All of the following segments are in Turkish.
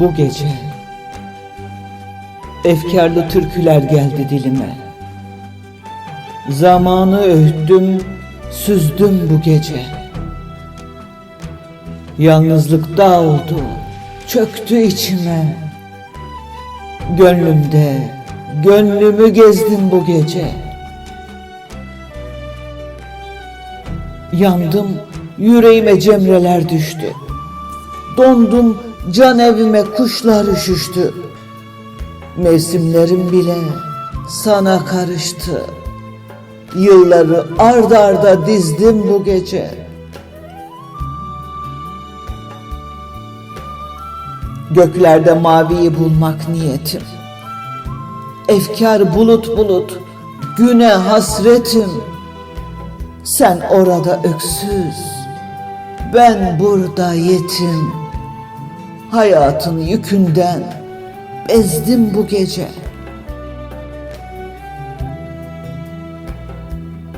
Bu gece efkarlı türküler geldi dilime. Zamanı öğüttüm, süzdüm bu gece. Yalnızlık dağ oldu, çöktü içime. Gönlümde, gönlümü gezdim bu gece. Yandım, yüreğime cemreler düştü. Dondum, can evime kuşlar üşüştü. Mevsimlerim bile sana karıştı. Yılları ard arda dizdim bu gece. Göklerde maviyi bulmak niyetim. Efkar bulut bulut, güne hasretim. Sen orada öksüz, ben burada yetim. Hayatın yükünden bezdim bu gece.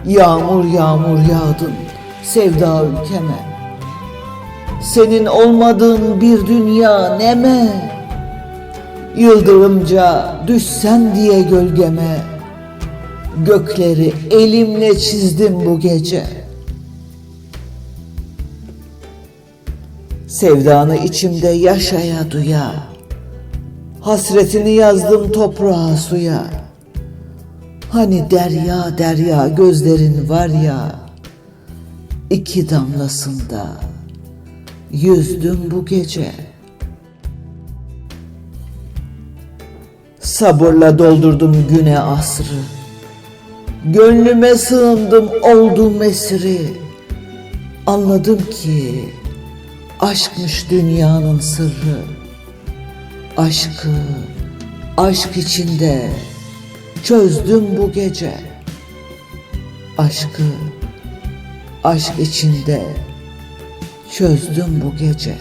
Yağmur yağmur yağdın sevda ülkeme. Senin olmadığın bir dünya neme. Yıldırımca düşsen diye gölgeme. Gökleri elimle çizdim bu gece. Sevdanı içimde yaşaya duya. Hasretini yazdım toprağa suya. Hani derya derya gözlerin var ya. iki damlasında yüzdüm bu gece. Sabırla doldurdum güne asrı. Gönlüme sığındım oldum esiri. Anladım ki aşkmış dünyanın sırrı. Aşkı aşk içinde çözdüm bu gece. Aşkı aşk içinde çözdüm bu gece.